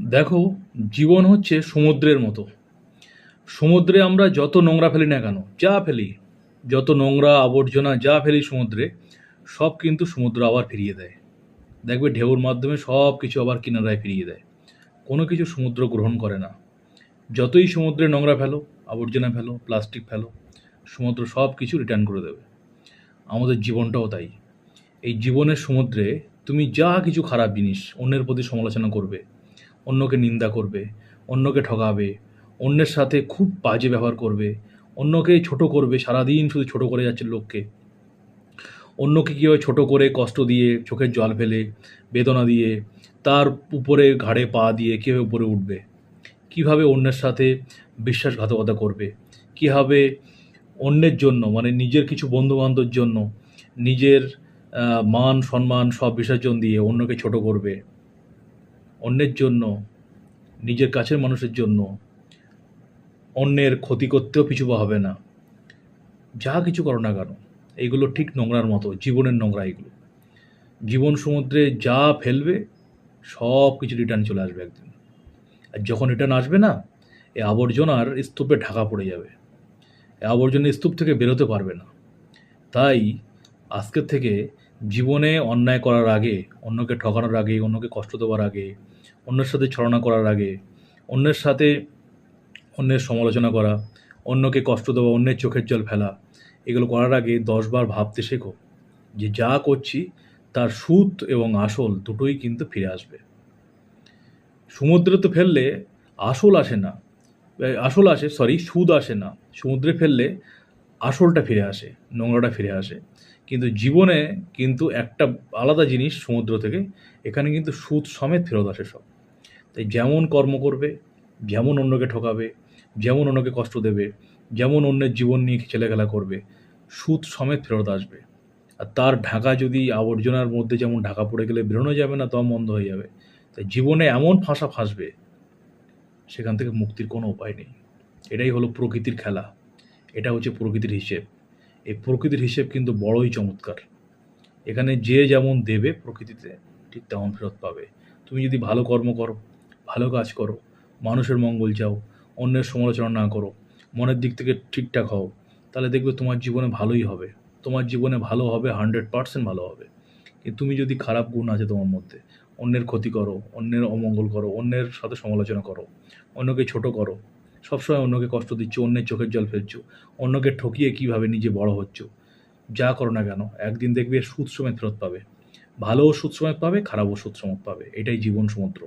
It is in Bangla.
দেখো, জীবন হচ্ছে সমুদ্রের মতো। সমুদ্রে আমরা যত নোংরা ফেলি না কেন, যা ফেলি, যত নোংরা আবর্জনা, যা ফেলি সমুদ্রে, সব কিন্তু সমুদ্র আবার ফিরিয়ে দেয়। দেখবে ঢেউর মাধ্যমে সব কিছু আবার কিনারায় ফিরিয়ে দেয়। কোনো কিছু সমুদ্র গ্রহণ করে না। যতই সমুদ্রে নোংরা ফেলো, আবর্জনা ফেলো, প্লাস্টিক ফেলো, সমুদ্র সব কিছু রিটার্ন করে দেবে। আমাদের জীবনটাও তাই। এই জীবনের সমুদ্রে তুমি যা কিছু খারাপ জিনিস অন্যের প্রতি সমালোচনা করবে অন্যকে নিন্দা করবে, অন্যকে ঠকাবে অন্যের সাথে খুব বাজে ব্যবহার করবে, অন্যকে ছোট করবে, সারাদিন শুধু ছোট করে যাচ্ছে লোককে। অন্যকে কীভাবে ছোট করে কষ্ট দিয়ে, চোখের জল ফেলে, বেদনা দিয়ে, তার উপরে ঘাড়ে পা দিয়ে কীভাবে উপরে উঠবে? কীভাবে অন্যের সাথে বিশ্বাসঘাতকতা করবে? কীভাবে অন্যের জন্য মানে নিজের কিছু বন্ধুবান্ধবের জন্য, নিজের মান, সম্মান, সব বিসর্জন দিয়ে অন্যকে ছোট করবে? অন্যের জন্য, নিজের কাছের মানুষের জন্য অন্যের ক্ষতি করতেও পিছু হবে না। যা কিছু করো না কেন এইগুলো ঠিক নোংরার মতো, জীবনের নোংরা এগুলো। জীবন সমুদ্রে যা ফেলবে, সব কিছু রিটার্ন চলে আসবে একদিন। আর যখন রিটার্ন আসবে না এই আবর্জনার স্তূপে ঢাকা পড়ে যাবে। এই আবর্জনা স্তূপ থেকে বেরোতে পারবে না। তাই আজকের থেকে জীবনে অন্যায় করার আগে, অন্যকে ঠকানোর আগে, অন্যকে কষ্ট দেওয়ার আগে, অন্যের সাথে ছলনা করার আগে, অন্যের সাথে অন্যের সমালোচনা করা, অন্যকে কষ্ট দেওয়া, অন্যের চোখের জল ফেলা, এগুলো করার আগে দশবার ভাবতে শেখো যে যা করছি, তার সুদ এবং আসল দুটোই কিন্তু ফিরে আসবে। সমুদ্রে তো ফেললে আসল আসে না আসল আসে সরি সুদ আসে না। সমুদ্রে ফেললে আসলটা ফিরে আসে, নোংরাটা ফিরে আসে। কিন্তু জীবনে কিন্তু একটা আলাদা জিনিস সমুদ্র থেকে, এখানে কিন্তু সুদ সমেত ফেরত আসে সব। তাই যেমন কর্ম করবে, যেমন অন্যকে ঠকাবে, যেমন অন্যকে কষ্ট দেবে, যেমন অন্যের জীবন নিয়ে ছেলেখেলা করবে, সুদ সমেত ফেরত আসবে। আর তার ঢাকা যদি আবর্জনার মধ্যে যেমন ঢাকা পড়ে গেলে বেরোনো যাবে না দম বন্ধ হয়ে যাবে। তাই জীবনে এমন ফাঁসা ফাঁসবে, সেখান থেকে মুক্তির কোনো উপায় নেই। এটাই হলো প্রকৃতির খেলা। এটা হচ্ছে প্রকৃতির হিসেব। এই প্রকৃতির হিসেব কিন্তু বড়ই চমৎকার। এখানে যে যেমন দেবে প্রকৃতিতে, ঠিক তেমন ফেরত পাবে। তুমি যদি ভালো কর্ম করো, ভালো কাজ করো, মানুষের মঙ্গল চাও, অন্যের সমালোচনা না করো, মনের দিক থেকে ঠিকঠাক হও, তাহলে দেখবে তোমার জীবনে ভালোই হবে। তোমার জীবনে ভালো হবে, হান্ড্রেড পার্সেন্ট ভালো হবে। তুমি যদি খারাপ গুণ আছে তোমার মধ্যে, অন্যের ক্ষতি করো, অন্যের অমঙ্গল করো, অন্যের সাথে সমালোচনা করো, অন্যকে ছোট করো সবসময় অন্যকে কষ্ট দিচ্ছ, অন্যের চোখের জল ফেলছো, অন্যকে ঠকিয়ে কীভাবে নিজে বড় হচ্ছ। যা করো না কেন, একদিন দেখবে সুদ সমেত ফেরত পাবে। ভালোও সুদ সমেত পাবে, খারাপও সুদ সমেত পাবে। এটাই জীবন সমুদ্র।